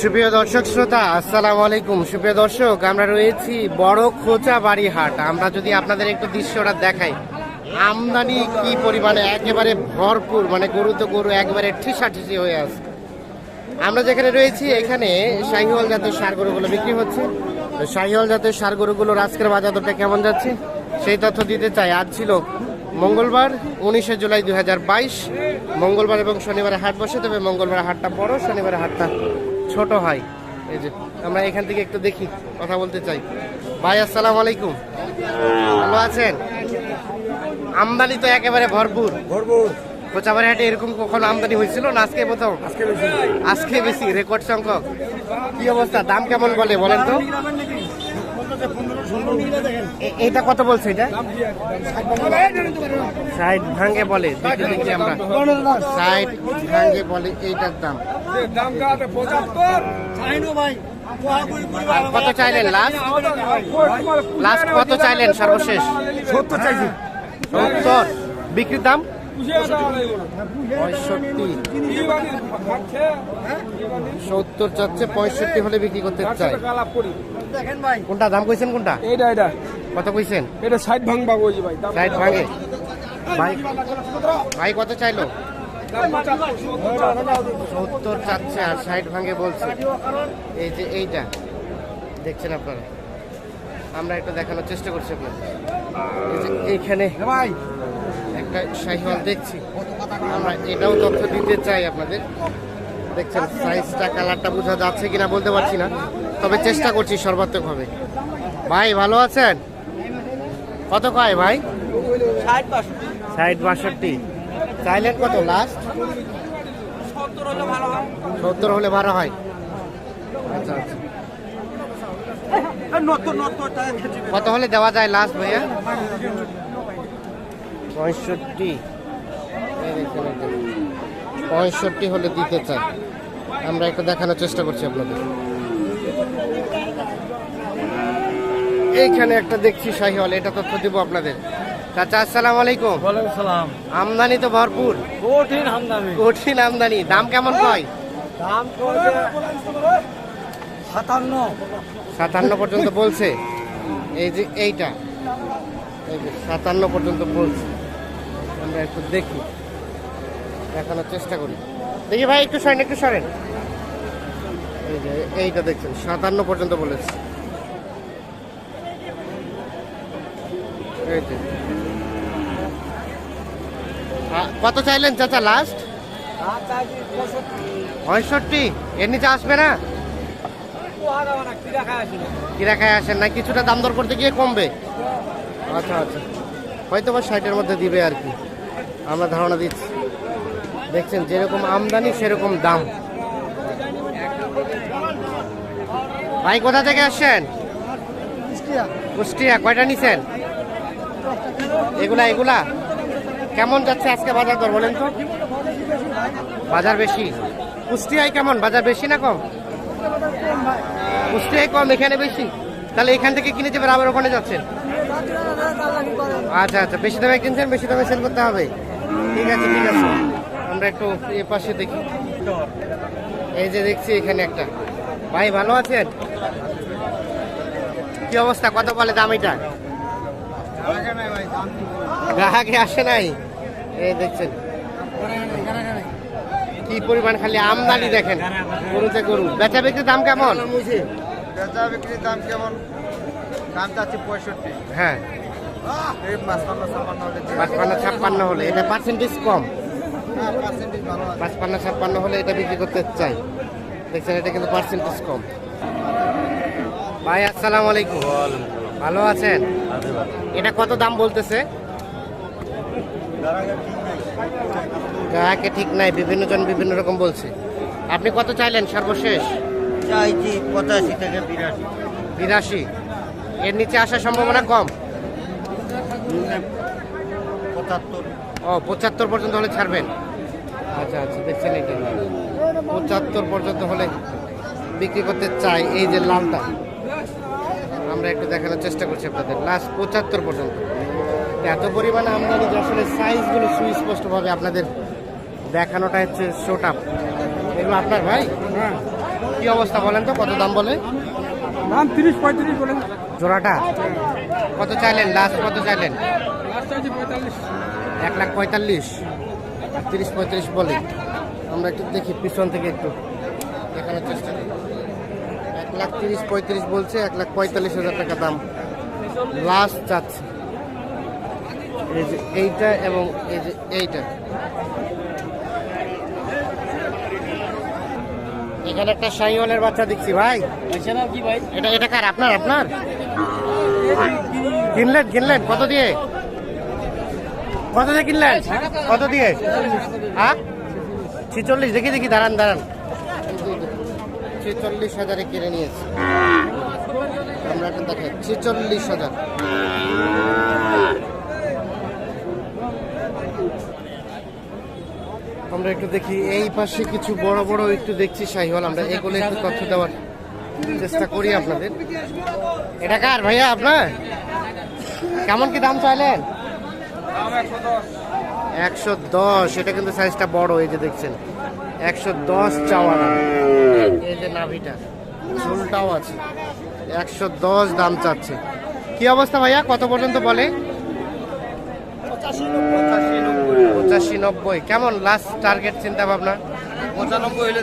সুপ্রিয় দর্শক শ্রোতা, আসসালামু আলাইকুম। সুপ্রিয় দর্শক, আমরা রয়েছি বড় খোঁচা বাড়ি হাট আমরা যদি আপনাদের একটু দৃশ্যটা দেখাই, আমদানি কি পরিমাণে একেবারে ভরপুর মানে গরু তো গরু একবারে ঠিসাঠিসি হয়ে আছে। আমরা যেখানে রয়েছি, এখানে শাহিওয়াল জাতের সার গরুগুলো বিক্রি হচ্ছে। শাহিওয়াল জাতের সার গরুগুলোর আজকের বাজার দরটা কেমন যাচ্ছে, সেই তথ্য দিতে চাই। আজ ছিল মঙ্গলবার, উনিশে জুলাই দু হাজার বাইশ। মঙ্গলবার এবং শনিবারে হাট বসে, তবে মঙ্গলবার হাটটা বড়, শনিবারে হাটটা ছোট হয় এই যে আমরা এখান থেকে একটু দেখি কথা বলতে চাই। ভাই আসসালাম আলাইকুম। ভালো আছেন? আমদানি তো একেবারে ভরপুর। ভরপুর। কোচাবাড়ি হাটে এরকম কখনো আমদানি হয়েছিল না আজকে প্রথম? আজকে বেশি রেকর্ড সংখ্যক। কি অবস্থা? দাম কেমন বলে বলেন তো? এটা কত বলছে এটা? ষাট ভাঙ্গে বলে দেখি আমরা। ষাট ভাঙ্গে বলে এইটার দাম। কত চাইলেন লাস্ট লাস্ট কত চাইলেন সর্বশেষ? সত্তর চাইছি। সত্তর। বিক্রির দাম? সত্তর চাচ্ছে, পঁয়ষট্টি হলে বিক্রি করতে চাই। কোনটা? দাম কইছেন কোনটা? এইটা এটা কত কইছেন? এটা ষাট ভাঙবা বলছি ভাই ষাট ভাঙে ভাই কত চাইলো? সত্তর চাচ্ছে আর ষাট ভাঙে বলছে। এই যে এইটা, দেখছেন আপনারা? আমরা একটু দেখানোর চেষ্টা করছি যে এইখানে ভাই শাহিওয়াল দেখছি। আমরা এটাও তথ্য দিতে চাই আপনাদের। দেখছেন সাইজটা কালারটা বোঝা যাচ্ছে কিনা বলতে পারছি না। তবে চেষ্টা করছি সর্বাত্মকভাবে। ভাই ভালো আছেন? কত কয় ভাই? ষাট বাষট্টি। চাইলেন কত লাস্ট সত্তর হলে ভালো হয়। আচ্ছা আচ্ছা। কত হলে দেওয়া যায় লাস্ট ভাইয়া? পঁয়ষট্টি। পঁয়ষট্টি হলে দিতে চাই। আমরা একটু দেখানোর চেষ্টা করছি আপনাদের। এইখানে একটা দেখছি শাহিওয়াল এটা তথ্য দিব আপনাদের। চাচা আসসালামু আলাইকুম। সালাম। আমদানি তো ভরপুর। কঠিন আমদামি কঠিন আমদানি। দাম কেমন কয়? দাম সাতান্ন। সাতান্ন পর্যন্ত বলছে। এই যে এইটা। সাতান্ন পর্যন্ত বলছে। আমরা একটু দেখি, দেখানোর চেষ্টা করি। দেখি ভাই, একটু সরেন একটু সরেন। এই যে, এইটা দেখছেন, সাতান্ন পর্যন্ত বলেছে। কত চাইলেন চাচা লাস্ট পঁয়ষট্টি। এর নিচে আসবে না? কিরা খায় আসেন না, কিছুটা দাম দর করতে গিয়ে কমবে। আচ্ছা আচ্ছা। হয়তো বা ষাটের মধ্যে দিবে আর কি। আমরা ধারণা দিচ্ছি। দেখছেন যেরকম আমদানি সেরকম দাম। ভাই কোথা থেকে আসছেন? কুষ্টিয়া। কয়টা নিছেন? এগুলা এগুলা? কেমন যাচ্ছে আজকে বাজার দর বলেন তো? বাজার বেশি। কুষ্টিয়ায় কেমন? বাজার বেশি না কম? কুষ্টিয়ায় কম এখানে বেশি? তাহলে এখান থেকে কিনে যাবেন আবার ওখানে যাচ্ছেন? আচ্ছা আচ্ছা বেশি দামে কিনছেন বেশি দামে সেল করতে হবে। ঠিক আছে ঠিক আছে। আমরা একটু এ পাশে দেখি। এই যে দেখছি এখানে একটা। ভাই ভালো আছেন? কি অবস্থা? কত বলে দাম এটা? গ্রাহকে আসে নাই? এই দেখছেন। কি পরিমাণ খালি আমদানি দেখেন। গরুতে গরু। বেচা বিক্রির দাম কেমন? বেচা বিক্রির দাম কেমন? দাম চাচ্ছি পঁয়ষট্টি। হ্যাঁ। পাঁচপান্ন ছাপ্পান্ন হলে এটা পার্সেন্টেজ কম। পাঁচপান্ন ছাপ্পান্ন হলে এটা বিক্রি করতে চাই। দেখছেন এটা কিন্তু পার্সেন্টেজ কম। ভাই আসসালামু আলাইকুম। ভালো আছেন? এটা কত দাম বলতেছে? গ্রাহকে ঠিক নাই বিভিন্ন জন বিভিন্ন রকম বলছে। আপনি কত চাইলেন সর্বশেষ? চাইছি পঁচাশি থেকে বিরাশি। বিরাশি। এর নিচে আসার সম্ভাবনা কম? পঁচাত্তর। ও পঁচাত্তর পর্যন্ত হলে ছাড়বেন? আচ্ছা আচ্ছা দেখছেন এটা পঁচাত্তর পর্যন্ত হলে বিক্রি করতে চাই এই যে লালটা। আমরা একটু দেখানোর চেষ্টা করছি আপনাদের। লাস্ট পঁচাত্তর পর্যন্ত। এত পরিমাণে আমদানি যে আসলে সাইজগুলো সুস্পষ্টভাবে আপনাদের দেখানোটা হচ্ছে শোট আপ এগুলো আপনার ভাই? কি অবস্থা বলেন তো? কত দাম বলে? দাম তিরিশ পঁয়ত্রিশ বলেন জোড়াটা? কত চাইলেন? লাস্ট কত চাইলেন? লাস্ট আছে পঁয়তাল্লিশ। এক লাখ পঁয়তাল্লিশ। তিরিশ পঁয়ত্রিশ বলে। আমরা একটু দেখি পিছন থেকে একটু দেখানোর চেষ্টা করি। এক লাখ তিরিশ পঁয়ত্রিশ বলছে এক লাখ পঁয়তাল্লিশ হাজার টাকা দাম। লাস্ট চাচ্ছে। এই যে এইটা এবং এই যে এইটা। এখানে একটা শাহিওয়ালের বাচ্চা দেখছি ভাই। কি ভাই? এটা এটা কার? আপনার আপনার? কিনলেন কিনলেন? কত দিয়ে? কত দিয়ে কিনলেন? কত দিয়ে? হ্যাঁ? ছিচল্লিশ দেখি দেখি দাঁড়ান দাঁড়ান। ছেচল্লিশ হাজারে কিনে নিয়েছে। আমরা একটা দেখাই ছেচল্লিশ হাজার। আমরা একটু দেখি, এই পাশে কিছু বড় বড় একটু দেখছি শাহিওয়াল আমরা এগুলো একটু তথ্য দেওয়ার চেষ্টা করি আপনাদের। এটা কার ভাইয়া আপনার? কেমন কি দাম চাইলেন? একশো দশ, এটা কিন্তু সাইজটা বড়, এই যে দেখছেন। একশো দশ চাওয়া এই যে নাভিটা ঝুলটাও আছে। একশো দশ দাম চাচ্ছে। কি অবস্থা ভাইয়া? কত পর্যন্ত বলে? পঁচাশি। নব্বই। কেমন লাস্ট টার্গেট চিন্তা ভাবনা পঁচানব্বই হলে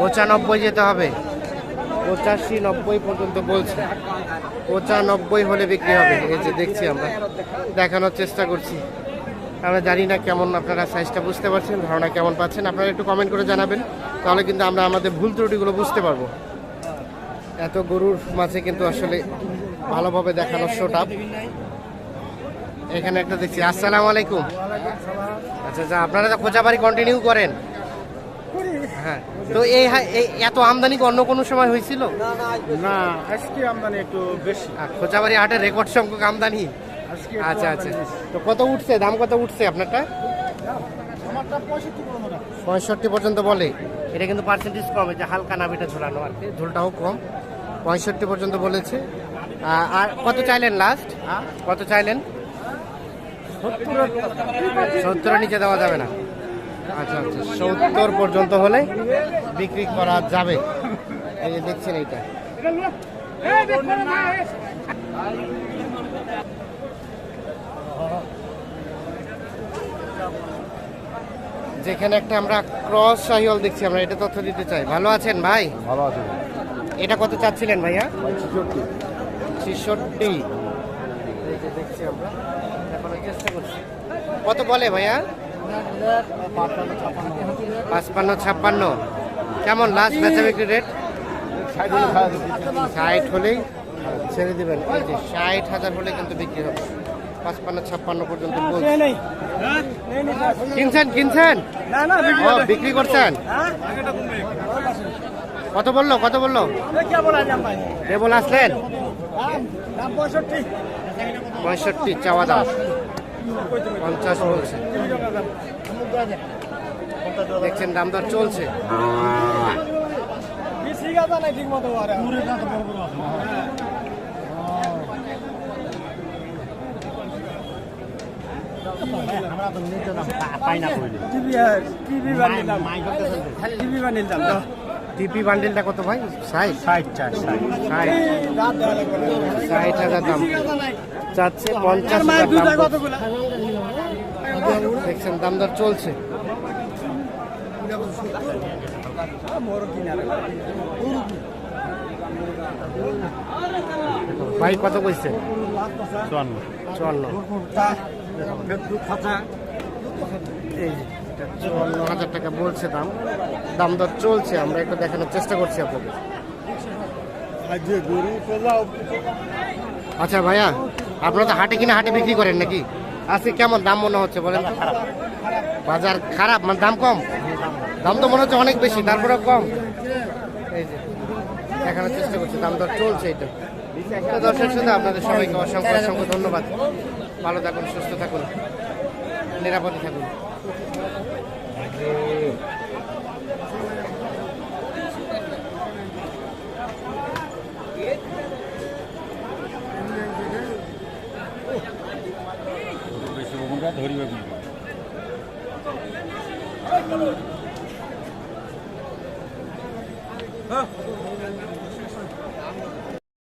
পঁচানব্বই যেতে হবে। পঁচাশি নব্বই পর্যন্ত বলছে। পঁচানব্বই হলে বিক্রি হবে। এই যে দেখছি আমরা। দেখানোর চেষ্টা করছি। আমরা জানি না কেমন আপনারা সাইজটা বুঝতে পারছেন ধারণা কেমন পাচ্ছেন আপনারা একটু কমেন্ট করে জানাবেন। তাহলে কিন্তু আমরা আমাদের ভুল ত্রুটিগুলো বুঝতে পারব। এত গরুর মাঝে কিন্তু আসলে ভালোভাবে দেখানোর শোটা এখানে একটা দেখছি। আসসালামু আলাইকুম। আচ্ছা আচ্ছা আপনারা তো খোঁজাবাড়ি কন্টিনিউ করেন। হ্যাঁ তো এই এত আমদানি কি অন্য কোনো সময় হয়েছিল? না আজকে আমদানি একটু বেশি। আর খোঁজাবাড়ি হাটের রেকর্ড সংখ্যক আমদানি? আজকে আচ্ছা আচ্ছা। তো কত উঠছে? দাম কত উঠছে আপনারটা? পঁয়ষট্টি পর্যন্ত বলে। এটা কিন্তু পার্সেন্টেজ কম যে হালকা নাবিটা ঝোলানো আর কি। ঝোলটাও কম। পঁয়ষট্টি পর্যন্ত বলেছে। আর কত চাইলেন লাস্ট কত চাইলেন? সত্তরের নিচে দেওয়া যাবে না। আচ্ছা আচ্ছা সত্তর পর্যন্ত হলে বিক্রি করা যাবে। এই যে দেখছেন এইটা। যেখানে একটা আমরা ক্রস শাহিওয়াল দেখছি আমরা এটা তথ্য দিতে চাই। ভালো আছেন ভাই? ভালো আছে। এটা কত চাচ্ছিলেন ভাইয়া? ছেষট্টি ছেষট্টি। দেখছি আমরা। দেখানোর চেষ্টা করছি। কত বলে ভাইয়া? পাঁচপান্ন ছাপ্পান্ন। কেমন লাস্ট বেচা বিক্রি রেট ষাট হলেই ছেড়ে দেবেন। এই যে ষাট হাজার হলে কিন্তু বিক্রি হবে। পাঁচপান্ন ছাপ্পান্ন পর্যন্ত কিনছেন কিনছেন? না না ও বিক্রি করছেন? কত বলল কত বলল? কে বলা দাম ভাই লেবল আসলেন? দাম পঁয়ষট্টি। পঁয়ষট্টি চাওয়া দাম পঞ্চাশ বলছে। দেখছেন দাম দর চলছে। মতো আর টিভি টিভি বানিয়ে দাম। টিভি বানিয়ে দাম তো টিপি বান্ডেলটা কত ভাই? ষাট? ষাট চার ষাট। ষাট। হাজার দাম। চাচ্ছে পঞ্চাশ হাজার দাম। দেখছেন দাম দর চলছে। ভাই কত কইছে? চুয়ান্ন। চুয়ান্ন। এই চুয়ান্ন হাজার টাকা বলছে দাম। দাম দর চলছে, আমরা একটু দেখানোর চেষ্টা করছি আপনাকে। আচ্ছা ভাইয়া, আপনারা তো হাটে কিনা হাটে বিক্রি করেন নাকি? আজকে কেমন দাম মনে হচ্ছে বলেন? বাজার খারাপ মানে দাম কম? দাম তো মনে হচ্ছে অনেক বেশি তারপরে কম। এই যে, দেখানোর চেষ্টা করছি, দাম দর চলছে এটা। দর্শক শুধু আপনাদের সবাইকে অসংখ্য অসংখ্য ধন্যবাদ। ভালো থাকুন, সুস্থ থাকুন, নিরাপদে থাকুন।